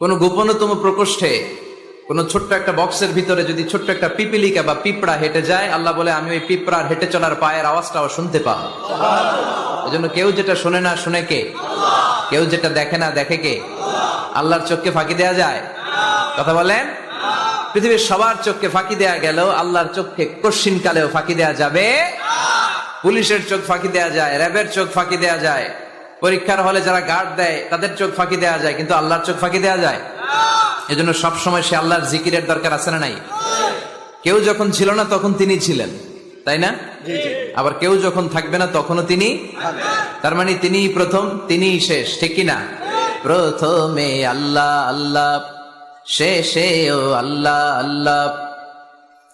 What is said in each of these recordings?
কোন গোপনতম প্রকোষ্ঠে, কোন ছোট্ট একটা বক্সের ভিতরে যদি ছোট্ট একটা পিপিলিকা বা পিঁপড়া হেঁটে যায়, আল্লাহ বলে, আমি ওই পিঁপড়ার হেঁটে চলার পায়ের আওয়াজটাও শুনতে পাও এজন্য কেউ যেটা শোনে না, শুনে কে? কেউ যেটা দেখে না, দেখে কে? আল্লাহর চোখকে ফাঁকি দেয়া যায়? কথা বলেন? পৃথিবীর সবার চোখকে ফাঁকি দেয়া গেল আল্লাহর চোখকে কশিন কালেও ফাঁকি দেয়া যাবে? পুলিশের চোখ ফাঁকি দেয়া যায়, র্যাবের চোখ ফাঁকি দেয়া যায়। পরীক্ষার হলে যারা গার্ড দেয় তাদের চোখ ফাঁকি দেওয়া যায় কিন্তু আল্লাহর চোখ ফাঁকি দেওয়া যায়। এজন্য সবসময় সে আল্লাহর জিকিরের দরকার আছে না নাই? কেউ যখন ছিল না তখন তিনি ছিলেন। তাই না? আবার কেউ যখন থাকবে না তখনও তিনি তার মানে তিনি প্রথম তিনি শেষ ঠিক কি না? প্রথমে আল্লাহ আল্লাহ শেষে ও আল্লাহ আল্লাহ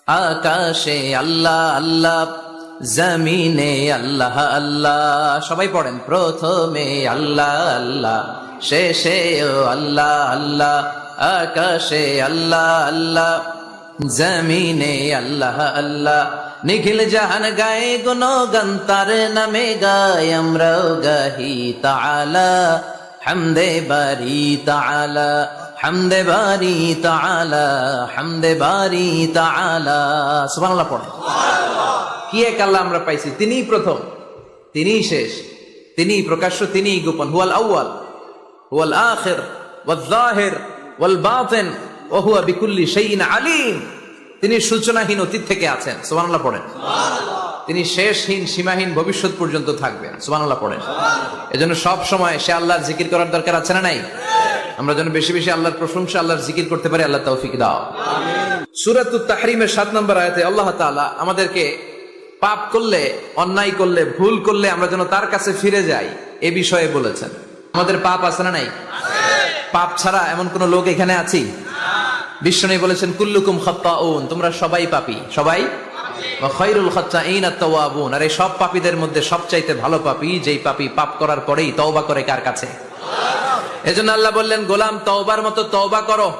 আকাশে আল্লাহ আল্লাহ। জমিনে আল্লাহ আল্লাহ। সবাই পড়েন, প্রথমে আল্লাহ আল্লাহ, শেষে আল্লাহ আল্লাহ, আকাশে আল্লাহ আল্লাহ। জমিনে আল্লাহ আল্লাহ, নিখিল জাহান গায়ে গুণ গন্তার নামে গায় আমরাও গাহি তাআলা। হামদে বারি তাআলা, হামদে বারি তাআলা, হামদে বারি তাআলা। সুবহানাল্লাহ পড়ে কি এক আল্লাহ আমরা পাইছি? তিনিই প্রথম তিনিই শেষ তিনিই প্রকাশ্য তিনিই গোপন। হুয়াল আউয়াল হুয়াল আখির ওয়াল যাহির ওয়াল বাতিন ওয়া হুয়া বিকুল্লি শাইইন আলিম। তিনি সূচনাহীন অতীত থেকে আছেন। সুবহানাল্লাহ পড়েন। তিনি শেষহীন সীমাহীন ভবিষ্যৎ পর্যন্ত থাকবেন। সুবহানাল্লাহ পড়েন। এজন্য সব সময় সে আল্লাহর জিকির করার দরকার আছে না নাই? আমরা যেন বেশি বেশি আল্লাহর প্রশংসা আল্লাহর জিকির করতে পারি আল্লাহ তৌফিক দাও। সুরাতুত তাহরিমের সাত নম্বর আয়াতে আল্লাহ তাআলা আমাদেরকে পাপ করলে, অন্যায় করলে, ভুল করলে আমরা যেন তার কাছে ফিরে যাই, এ বিষয়ে বলেছেন। আমাদের পাপ আছে না নাই? পাপ ছাড়া এমন কোন লোক এখানে আছি? বিশ্ব বিশ্বনী বলেছেন, কুল্লুকুম খাত্তাউন তোমরা সবাই পাপি। সবাই? ওয়া খায়রুল খাত্তাইন আত-তাওয়াবুন আর এই সব পাপীদের মধ্যে সবচাইতে ভালো পাপী, যেই পাপী পাপ করার পরেই তওবা করে কার কাছে? এজন্য আল্লাহ বললেন, গোলাম তওবার মতো তওবা করো।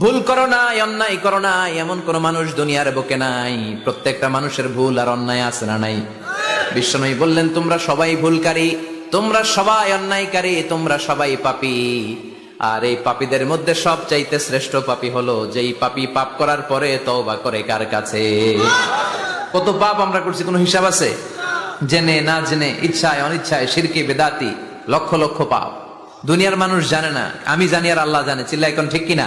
ভুল করো না অন্যায় করো না এমন কোন মানুষ দুনিয়ার বুকে নাই। প্রত্যেকটা মানুষের ভুল আর অন্যায় আছে না নাই? বিশ্বনবী বললেন, তোমরা সবাই ভুলকারী, তোমরা সবাই অন্যায়কারী, তোমরা সবাই পাপি। আর এই পাপীদের মধ্যে সব চাইতে শ্রেষ্ঠ পাপী হলো, যেই পাপী পাপ করার পরে তওবা করে কার কাছে? কত পাপ আমরা করছি, কোনো হিসাব আছে? জেনে না জেনে, ইচ্ছায় অনিচ্ছায় শিরকে বেদাতি, লক্ষ লক্ষ পাপ। দুনিয়ার মানুষ জানে না, আমি জানি আর আল্লাহ জানে চিল্লা এখন ঠিক কিনা?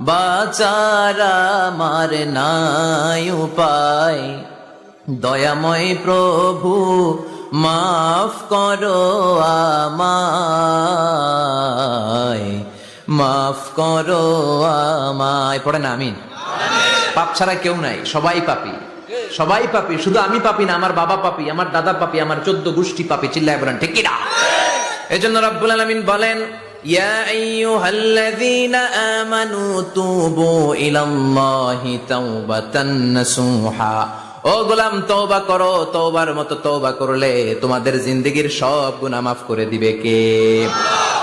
বাচার আমার নাই উপায়। দয়াময় প্রভু, মাফ করো আমায়। মাফ করো আমায়। পড়ে না, আমিন। পাপ ছাড়া কেউ নাই, সবাই পাপি। সবাই পাপি, শুধু আমি পাপি না, আমার বাবা পাপি, আমার দাদা পাপি, আমার চোদ্দ গোষ্ঠী পাপি, চিল্লায় বলেন, ঠিক কিনা এজন্য রব্বুল আলামিন বলেন ইয়া আইয়ুহাল্লাযীনা আমানু তুবু ইলাল্লাহি তাওবাতান নাসুহা ও গোলাম তওবা করো তওবার মতো তওবা করলে তোমাদের জিন্দেগীর সব গুনাহ মাফ করে দিবে কে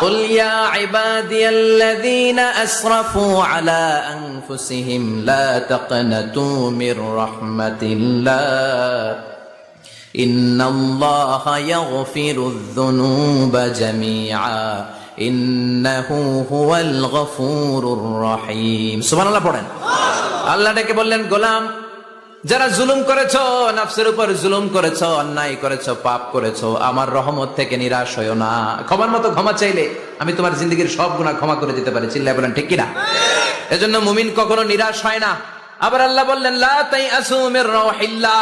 قل يا عبادي الذين أسرفوا على أنفسهم لا تقنطوا من رحمة الله إن الله يغفر الذنوب جميعا ইন্নাহু হুয়াল গফুরুর রহিম। সুবহানাল্লাহ পড়েন। আল্লাহ ডেকে বললেন, গোলাম, যারা জুলুম করেছ, নাফসের উপর জুলুম করেছ, অন্যায় করেছ, পাপ করেছ, আমার রহমত থেকে নিরাশ হইও না। ক্ষমার মতো ক্ষমা চাইলে আমি তোমার জিন্দগির সব গুণা ক্ষমা করে দিতে পারি। চিল্লাই বলেন, ঠিক কিনা এজন্য মুমিন কখনো নিরাশ হয় না। আবার আল্লাহ বললেন, লা তাই আসুমের রহিল্লাহ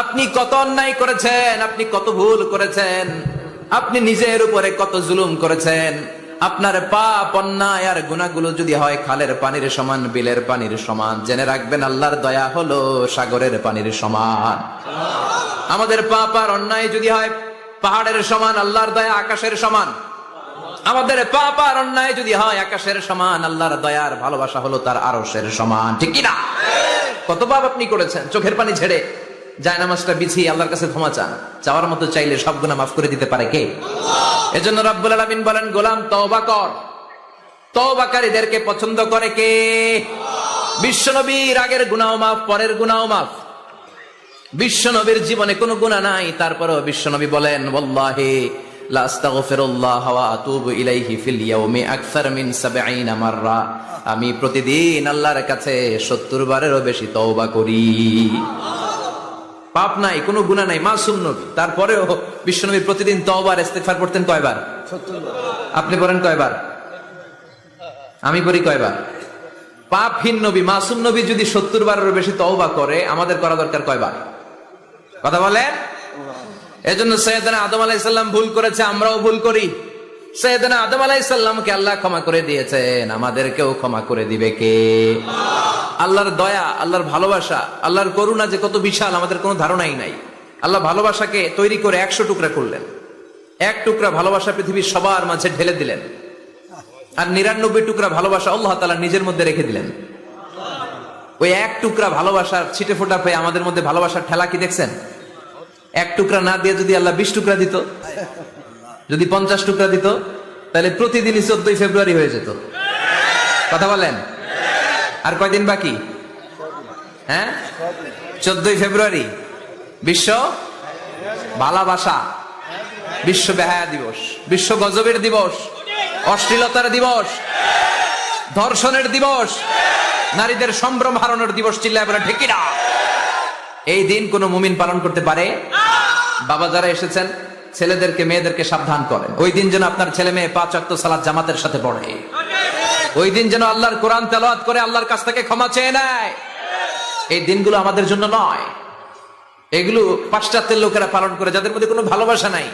আপনি কত অন্যায় করেছেন, আপনি কত ভুল করেছেন, আপনি নিজের উপরে কত জুলুম করেছেন, আপনার পাপ, অন্যায় আর গুণাগুলো যদি হয় খালের পানির সমান, বিলের পানির সমান, জেনে রাখবেন আল্লাহর দয়া হলো সাগরের পানির সমান। আমাদের পাপ আর অন্যায় যদি হয় পাহাড়ের সমান, আল্লাহর দয়া আকাশের সমান। আমাদের পাপ আর অন্যায় যদি হয় আকাশের সমান, আল্লাহর দয়ার ভালোবাসা হলো তার আরশের সমান। ঠিক কিনা কত পাপ আপনি করেছেন? চোখের পানি ছেড়ে যায় নামাজটা বিছিয়ে আল্লাহর কাছে ক্ষমা চান। চাওয়ার মতো চাইলে সব গুণা মাফ করে দিতে পারে কে? এজন্য রব্বুল আলামিন বলেন গোলাম তওবা কর। তওবাকারীদেরকে পছন্দ করে কে? বিশ্বনবীর আগের গুনাও মাফ পরের গুনাও মাফ। বিশ্বনবীর জীবনে কোনো গুণা নাই। তারপরেও বিশ্বনবী বলেন ওয়াল্লাহি লা আস্তাগফিরুল্লাহ ওয়া আতুবু ইলাইহি ফিল ইয়াউমি আকসার মিন 70 মাররা। আমি প্রতিদিন আল্লাহর কাছে 70 বারেরও বেশি তওবা করি। পাপ নাই, কোনো গুনাহ নাই, মাসুম নবী। তারপরেও বিশ্বনবী প্রতিদিন তওবার, ইস্তেগফার করতেন কয়বার? আপনি করেন কয়বার? আমি করি কয়বার? পাপহীন নবী, মাসুম নবী যদি সত্তর বারেরও বেশি তওবা করে, আমাদের করা দরকার কয়বার? কথা বলেন? এজন্য সৈয়দনা আদম আলাইসাল্লাম ভুল করেছে, আমরাও ভুল করি। সৈয়দনা আদম আলাইসাল্লামকে আল্লাহ ক্ষমা করে দিয়েছেন, আমাদেরকেও ক্ষমা করে দিবে কে? আল্লাহর দয়া, আল্লাহর ভালোবাসা, আল্লাহর করুণা যে কত বিশাল, আমাদের কোনো ধারণাই নাই। আল্লাহ ভালোবাসাকে তৈরি করে একশো টুকরা করলেন। এক টুকরা ভালোবাসা পৃথিবীর সবার মাঝে ঢেলে দিলেন। আর নিরানব্বই টুকরা ভালোবাসা আল্লাহ তালা নিজের মধ্যে রেখে দিলেন। ওই এক টুকরা ভালোবাসার ছিটে ফোটা পেয়ে আমাদের মধ্যে ভালোবাসার ঠেলা কি দেখছেন? এক টুকরা না দিয়ে যদি আল্লাহ বিশ টুকরা দিত, যদি পঞ্চাশ টুকরা দিত, তাহলে প্রতিদিনই চোদ্দই ফেব্রুয়ারি হয়ে যেত। কথা বলেন? আর কয়দিন বাকি? হ্যাঁ? চোদ্দই ফেব্রুয়ারি। বিশ্ব ভালোবাসা। বিশ্ব বেহায়া দিবস। বিশ্ব গজবের দিবস। অশ্লীলতার দিবস। ধর্ষণের দিবস। নারীদের সম্ভ্রম হারানোর দিবস চিল্লায় বলে ঠিকিরা এই দিন কোন মুমিন পালন করতে পারে? বাবা যারা এসেছেন, ছেলেদেরকে, মেয়েদেরকে সাবধান করেন। ওই দিন যেন আপনার ছেলে মেয়ে পাঁচ অক্ট সালাদ জামাতের সাথে পড়ে। ওই দিন যেন আল্লাহর কোরআন তেলাওয়াত করে আল্লাহর কাছ থেকে ক্ষমা চেয়ে নেয়। এই দিনগুলো আমাদের জন্য নয়। এগুলো পাশ্চাত্যের লোকেরা পালন করে, যাদের মধ্যে কোনো ভালোবাসা নাই,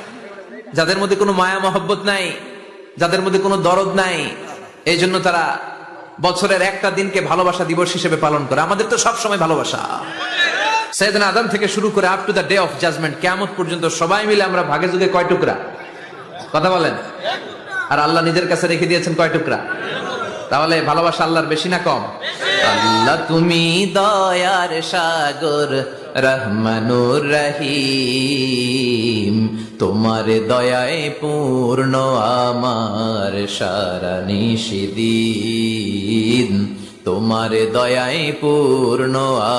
যাদের মধ্যে কোনো মায়া মহব্বত নাই, যাদের মধ্যে কোনো দরদ নাই এই জন্য তারা বছরের একটা দিনকে ভালোবাসা দিবস হিসেবে পালন করে। আমাদের তো সব সময় ভালোবাসা। সৈয়দিন আদম থেকে শুরু করে up to the day of judgment কেমন পর্যন্ত সবাই মিলে আমরা ভাগে যুগে কয় টুকরা? কথা বলেন। আর আল্লাহ নিজের কাছে রেখে দিয়েছেন কয় টুকরা? তাহলে ভালোবাসা আল্লাহর বেশি না কম? আল্লাহ তুমি দয়ার সাগর, রহমানুর রহিম। তোমার দয়ায় পূর্ণ আমার সারা নিষিদিন তোমার দয়ায় পূর্ণ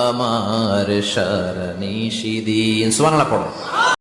আমার সারা নিষিদিন সুবহানাল্লাহ পড়ো।